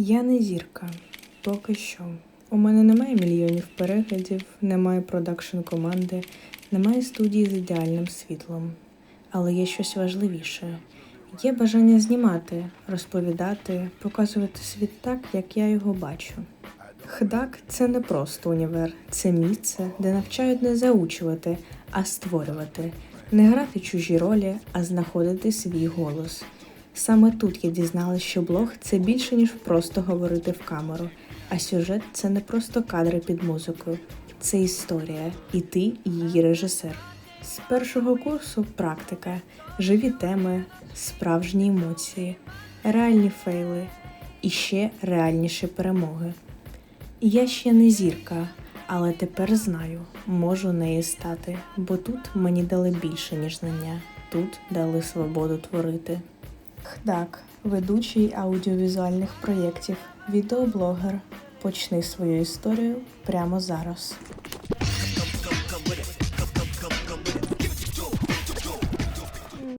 Я не зірка. Поки що. У мене немає мільйонів переглядів, немає продакшн команди, немає студії з ідеальним світлом. Але є щось важливіше. Є бажання знімати, розповідати, показувати світ так, як я його бачу. Хдак це не просто універ, це місце, де навчають не заучувати, а створювати, не грати чужі ролі, а знаходити свій голос. Саме тут я дізналась, що блог це більше, ніж просто говорити в камеру, а сюжет це не просто кадри під музику, це історія, і ти її режисер. З першого курсу практика, живі теми, справжні емоції, реальні фейли і ще реальніші перемоги. Я ще не зірка, але тепер знаю, можу нею стати, бо тут мені дали більше, ніж знання. Тут дали свободу творити. Хдак, ведучий аудіовізуальних проєктів, відеоблогер. Почни свою історію прямо зараз.